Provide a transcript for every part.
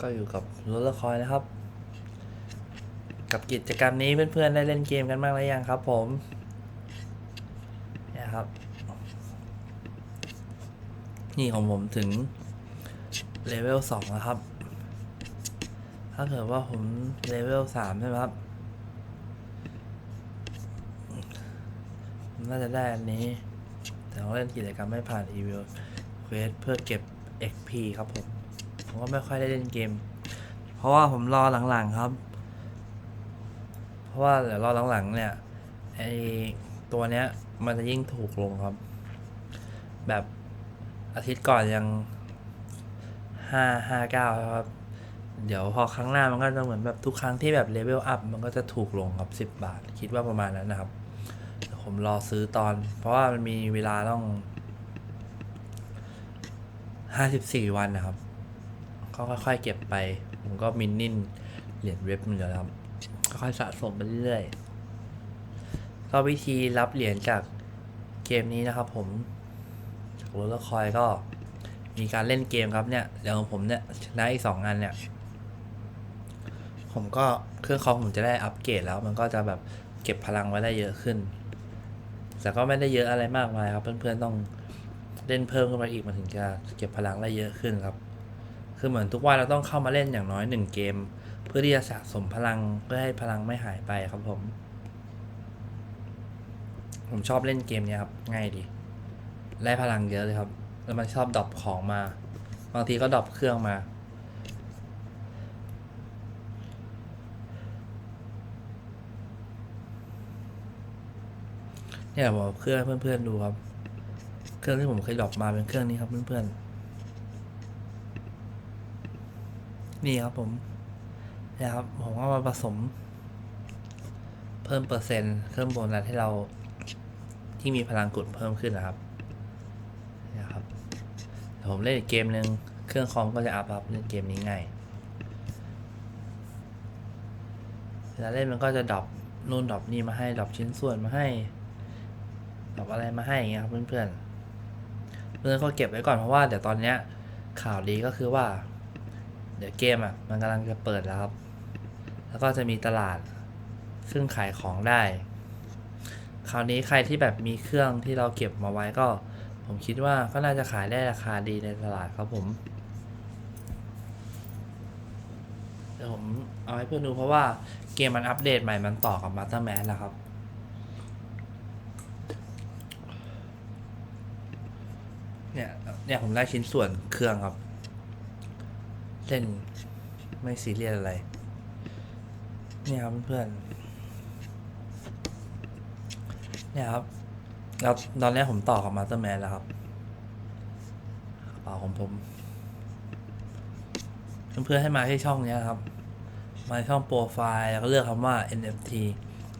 ก็อยู่กับรถละครนะครับ กับกิจกรรมนี้เพื่อนๆได้เล่นเกมกันบ้างหรือยังครับ ผมเนี่ยครับ นี่ของผมถึงเลเวลสองแล้วครับ ถ้าเกิดว่าผมเลเวลสามใช่ไหมครับน่าจะได้อันนี้ แต่ต้องเล่นกิจกรรมไม่ผ่านอีเวลเควสเพื่อเก็บ XP ครับผม ผมก็ไม่ค่อยได้เล่นเกม เพราะว่าผมรอหลังๆครับ เพราะว่าเดี๋ยวรอหลังๆเนี่ยไอตัวเนี้ยมันจะยิ่งถูกลงครับ แบบอาทิตย์ก่อนยังห้าห้าเก้าครับ เดี๋ยวพอครั้งหน้ามันก็จะเหมือนแบบทุกครั้งที่แบบเลเวลอัพมันก็จะถูกลงครับสิบบาท คิดว่าประมาณนั้นนะครับ ผมรอซื้อตอน เพราะว่ามันมีเวลาต้องห้าสิบสี่วันนะครับ ก็ค่อยๆเก็บไป ผมก็มินนินเหรียญเว็บมันอยู่แล้วครับค่อยๆสะสมไปเรื่อยๆก็วิธีรับเหรียญจากเกมนี้นะครับ ผมจากโรลเลอร์คอยก็มีการเล่นเกมครับเนี่ยเดี๋ยวผมเนี่ยชนะอีกสองอันเนี่ย ผมก็เครื่องคอมผมจะได้อัปเกรดแล้วมันก็จะแบบเก็บพลังไว้ได้เยอะขึ้น แต่ก็ไม่ได้เยอะอะไรมากมายครับ เพื่อนๆต้องเล่นเพิ่มขึ้นมาอีกมันถึงจะเก็บพลังได้เยอะขึ้นครับ คือเหมือนทุกวันเราต้องเข้ามาเล่นอย่างน้อยหนึ่งเกม เพื่อที่จะสะสมพลังเพื่อให้พลังไม่หายไปครับผม ผมชอบเล่นเกมนี้ครับ ง่ายดีได้พลังเยอะเลยครับ แล้วมันชอบดรอปของมา บางทีก็ดรอปเครื่องมาเนี่ยผมเอาเครื่องเพื่อนๆดูครับ เครื่องที่ผมเคยดรอปมาเป็นเครื่องนี้ครับเพื่อนๆ นี่ครับผมนี่ยครับผมก็มาผสม เพิ่มเปอร์เซ็นต์เพิ่มโบนัสให้เราที่มีพลังกดเพิ่มขึ้นนะครับนี่ยครับผมเล่นเกมหนึ่งเครื่องคอมก็จะอัพครับเล่นเกมนี้ง่ายเวลาเล่นมันก็จะดรอปนู่นดรอปนี่มาให้ดรอปชิ้นส่วนมาให้ดรอปอะไรมาให้อย่างเงี้ยครับเพื่อนๆเพื่อนก็เก็บไว้ก่อนเพราะว่าเดี๋ยวตอนเนี้ยข่าวดีก็คือว่า เดี๋ยวเกมอะมันกำลังจะเปิดแล้วครับ แล้วก็จะมีตลาดซึ่งขายของได้ คราวนี้ใครที่แบบมีเครื่องที่เราเก็บมาไว้ก็ ผมคิดว่าก็น่าจะขายได้ราคาดีในตลาดครับผมเดี๋ยวผมเอาให้เพื่อนดูเพราะว่าเกมมันอัปเดตใหม่มันต่อกับ Master Man แล้วครับ เนี่ยเนี่ยผมได้ชิ้นส่วนเครื่องครับ เล่นไม่ซีเรียสอะไร เนี่ยครับเพื่อนๆเนี่ยครับแล้วตอนแรกผมต่อกับมาสเตอร์แมนแล้วครับกระเป๋าของผมเพื่อนๆให้มาที่ช่องเนี้ยครับ มาช่องโปรไฟล์แล้วก็เลือกคำว่า NFT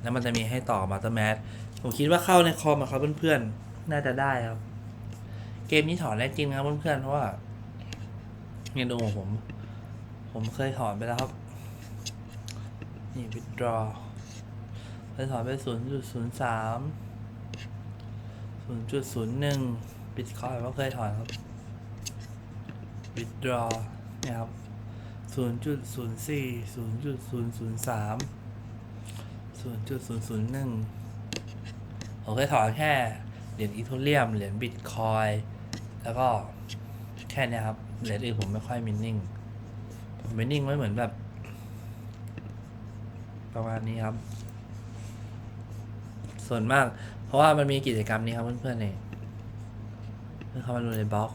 แล้วมันจะมีให้ต่อมาสเตอร์แมนผมคิดว่าเข้าในคอมครับเพื่อนๆ น่าจะได้ครับ เกมนี้ถอนได้จริงนะเพื่อนๆ เพราะว่าเนี่ยดูของผม ผมเคยถอนไปแล้วครับ นี่ withdraw เคยถอนไปศูนย์จุดศูนย์สามศูนย์จุดศูนย์หนึ่งบิตคอยก็เคยถอนครับ withdraw เนี่ยครับศูนย์จุดศูนย์สี่ศูนย์จุดศูนย์สามศูนย์จุดศูนย์หนึ่งผมเคยถอนแค่เหรียญอีโทเรียม เหรียญบิตคอย แล้วก็แค่นี้ครับ เหรียญอื่นผมไม่ค่อยมินนิ่ง ผมมินนิ่งไว้เหมือนแบบ ประมาณนี้ครับ ส่วนมาก เพราะว่ามันมีกิจกรรมนี้ครับเพื่อนๆเนี่ยเพื่อนเขามาดูในบล็อก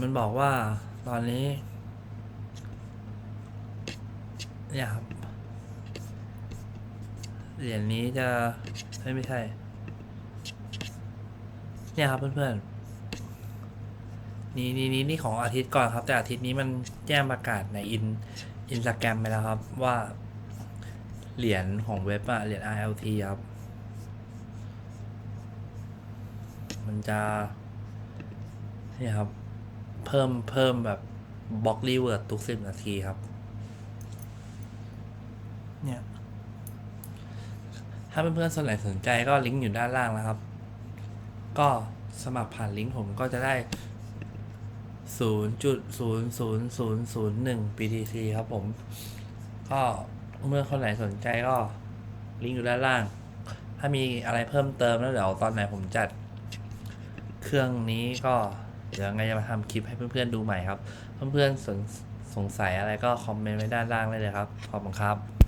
มันบอกว่าตอนนี้ เนี่ยครับเหรียญนี้จะไม่ใช่ เนี่ยครับเพื่อนๆ นี่นี่นี่นี่ของอาทิตย์ก่อนครับ แต่อาทิตย์นี้มันแจ้งประกาศในอินอินสตาแกรมไปแล้วครับ ว่า เหรียญของเว็บอะเหรียญ RLT ครับ มันจะนี่ครับ เพิ่มเพิ่มแบบบล็อกรีเวิร์ดทุกสิบนาทีครับ เนี่ย ถ้าเพื่อนๆส่วนไหนสนใจก็ลิงก์อยู่ด้านล่างนะครับ ก็สมัครผ่านลิงก์ผมก็จะได้ 0.00001 BTC ครับผม ก็เมื่อคนไหนสนใจก็ลิงก์อยู่ด้านล่าง ถ้ามีอะไรเพิ่มเติมแล้วเดี๋ยวตอนไหนผมจัด เครื่องนี้ก็เดี๋ยวไงจะมาทำคลิปให้เพื่อนๆดูใหม่ครับ เพื่อนๆสนสงสัยอะไรก็คอมเมนต์ไว้ด้านล่างได้เลยครับ ขอบคุณครับ